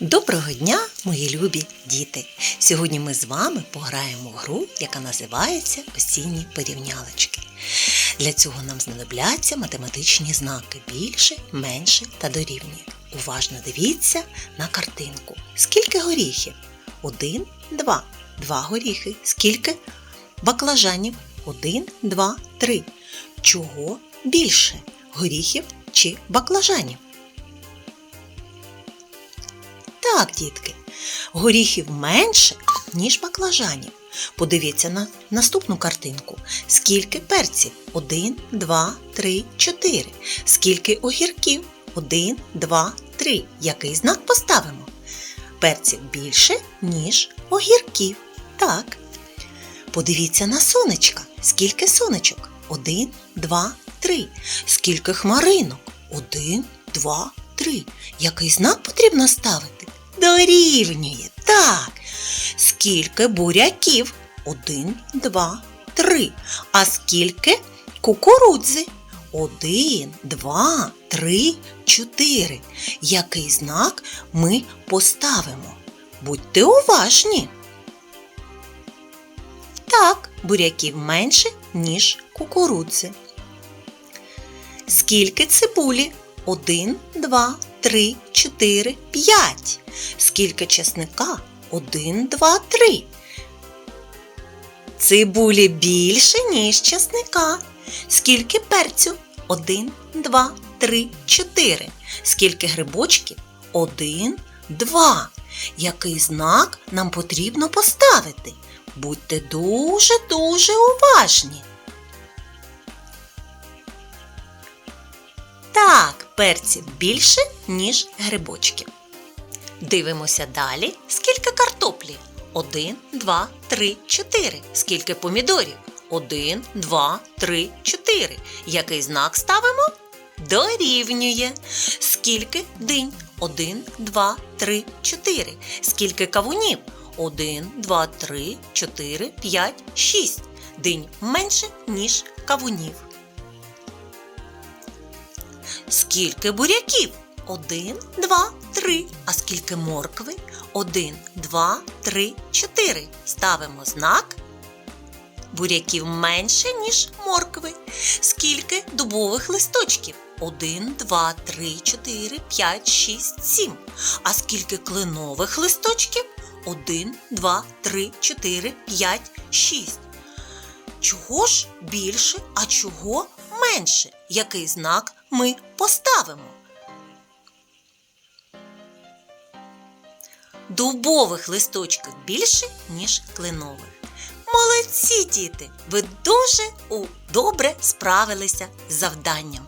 Доброго дня, мої любі діти! Сьогодні ми з вами пограємо в гру, яка називається Осінні порівнялочки. Для цього нам знадобляться математичні знаки більше, менше та дорівнює. Уважно дивіться на картинку. Скільки горіхів? Один, два. Два горіхи. Скільки баклажанів? Один, два, три. Чого більше? Горіхів чи баклажанів? Так, дітки, горіхів менше, ніж баклажанів. Подивіться на наступну картинку. Скільки перців? Один, два, три, чотири. Скільки огірків? Один, два, три. Який знак поставимо? Перців більше, ніж огірків. Так. Подивіться на сонечка. Скільки сонечок? Один, два, три. Скільки хмаринок? Один, два, три. Який знак потрібно ставити? Дорівнює. Так. Скільки буряків? Один, два, три. А скільки кукурудзи? Один, два, три, чотири. Який знак ми поставимо? Будьте уважні. Так, буряків менше, ніж кукурудзи. Скільки цибулі? Один, два, три, чотири, п'ять. Скільки чесника? Один, два, три. Цибулі більше, ніж чесника. Скільки перцю? Один, два, три, чотири. Скільки грибочків? Один, два. Який знак нам потрібно поставити? Будьте дуже-дуже уважні. Так, перців більше, ніж грибочків. Дивимося далі. Скільки картоплі? Один, два, три, чотири. Скільки помідорів? Один, два, три, чотири. Який знак ставимо? Дорівнює. Скільки динь? Один, два, три, чотири. Скільки кавунів? Один, два, три, чотири, п'ять, шість. Динь менше, ніж кавунів. Скільки буряків? Один, два, три. А скільки моркви? Один, два, три, чотири. Ставимо знак. Буряків менше, ніж моркви. Скільки дубових листочків? Один, два, три, чотири, п'ять, шість, сім. А скільки кленових листочків? Один, два, три, чотири, п'ять, шість. Чого ж більше, а чого менше? Який знак ми поставимо? Дубових листочків більше, ніж кленових. Молодці, діти! Ви дуже добре справилися з завданням.